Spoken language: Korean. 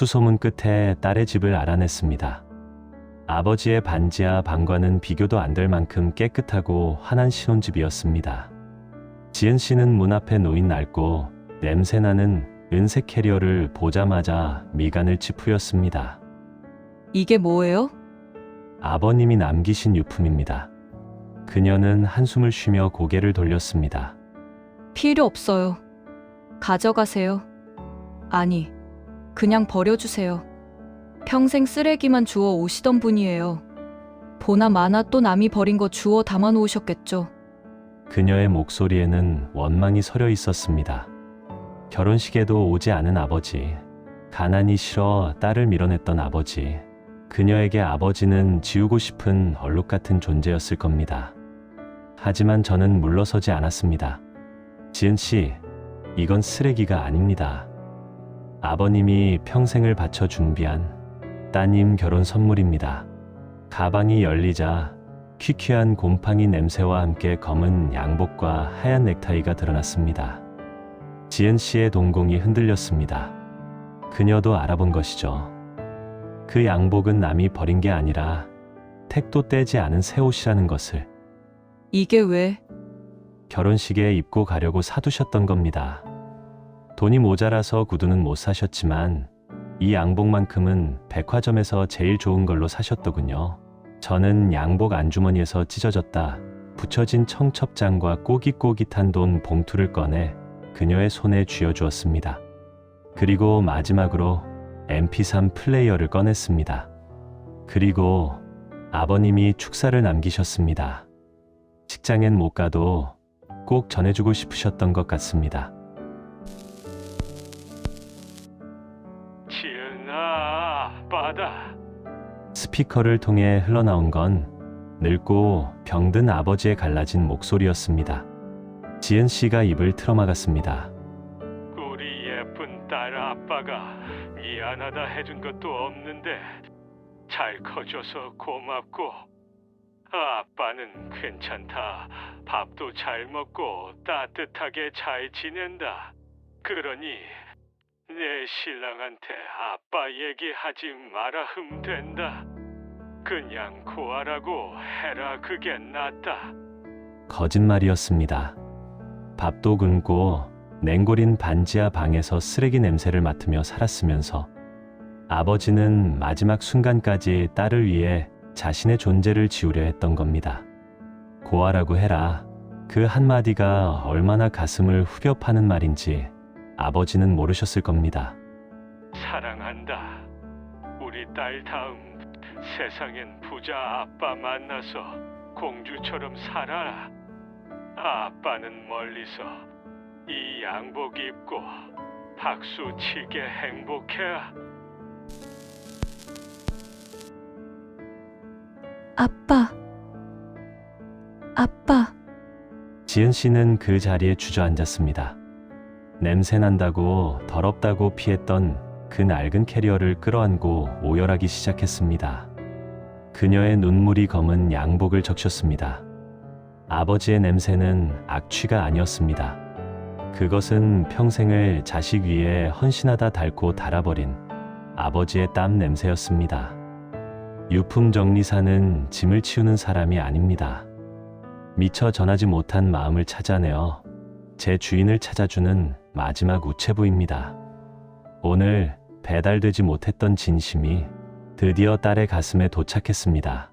수소문 끝에 딸의 집을 알아냈습니다. 아버지의 반지하 방과는 비교도 안 될 만큼 깨끗하고 환한 신혼집이었습니다. 지은 씨는 문 앞에 놓인 낡고 냄새나는 은색 캐리어를 보자마자 미간을 찌푸렸습니다. 이게 뭐예요? 아버님이 남기신 유품입니다. 그녀는 한숨을 쉬며 고개를 돌렸습니다. 필요 없어요. 가져가세요. 아니, 그냥 버려주세요. 평생 쓰레기만 주워 오시던 분이에요. 보나 마나 또 남이 버린 거 주워 담아 놓으셨겠죠. 그녀의 목소리에는 원망이 서려 있었습니다. 결혼식에도 오지 않은 아버지, 가난이 싫어 딸을 밀어냈던 아버지, 그녀에게 아버지는 지우고 싶은 얼룩 같은 존재였을 겁니다. 하지만 저는 물러서지 않았습니다. 지은 씨, 이건 쓰레기가 아닙니다. 아버님이 평생을 바쳐 준비한 따님 결혼 선물입니다. 가방이 열리자 퀴퀴한 곰팡이 냄새와 함께 검은 양복과 하얀 넥타이가 드러났습니다. 지은 씨의 동공이 흔들렸습니다. 그녀도 알아본 것이죠. 그 양복은 남이 버린 게 아니라 택도 떼지 않은 새 옷이라는 것을 이게 왜? 결혼식에 입고 가려고 사두셨던 겁니다. 돈이 모자라서 구두는 못 사셨지만 이 양복만큼은 백화점에서 제일 좋은 걸로 사셨더군요. 저는 양복 안주머니에서 찢어졌다 붙여진 청첩장과 꼬깃꼬깃한 돈 봉투를 꺼내 그녀의 손에 쥐어주었습니다. 그리고 마지막으로 MP3 플레이어를 꺼냈습니다. 그리고 아버님이 축사를 남기셨습니다. 직장엔 못 가도 꼭 전해주고 싶으셨던 것 같습니다. 받아. 스피커를 통해 흘러나온 건 늙고 병든 아버지의 갈라진 목소리였습니다. 지은 씨가 입을 틀어막았습니다. 우리 예쁜 딸 아빠가 미안하다 해준 것도 없는데 잘 커줘서 고맙고 아빠는 괜찮다. 밥도 잘 먹고 따뜻하게 잘 지낸다. 그러니 내 신랑한테 아빠 얘기하지 마라 흠 된다. 그냥 구하라고 해라 그게 낫다. 거짓말이었습니다. 밥도 굶고 냉골인 반지하 방에서 쓰레기 냄새를 맡으며 살았으면서 아버지는 마지막 순간까지 딸을 위해 자신의 존재를 지우려 했던 겁니다. 고아라고 해라. 그 한마디가 얼마나 가슴을 후벼 파는 말인지 아버지는 모르셨을 겁니다. 사랑한다. 우리 딸 다음 세상엔 부자 아빠 만나서 공주처럼 살아라. 아빠는 멀리서 이 양복 입고 박수 치게 행복해야. 아빠. 아빠. 지은 씨는 그 자리에 주저앉았습니다. 냄새 난다고 더럽다고 피했던 그 낡은 캐리어를 끌어안고 오열하기 시작했습니다. 그녀의 눈물이 검은 양복을 적셨습니다. 아버지의 냄새는 악취가 아니었습니다. 그것은 평생을 자식 위에 헌신하다 닳고 달아버린 아버지의 땀 냄새였습니다. 유품 정리사는 짐을 치우는 사람이 아닙니다. 미처 전하지 못한 마음을 찾아내어 제 주인을 찾아주는 마지막 우체부입니다. 오늘 배달되지 못했던 진심이 드디어 딸의 가슴에 도착했습니다.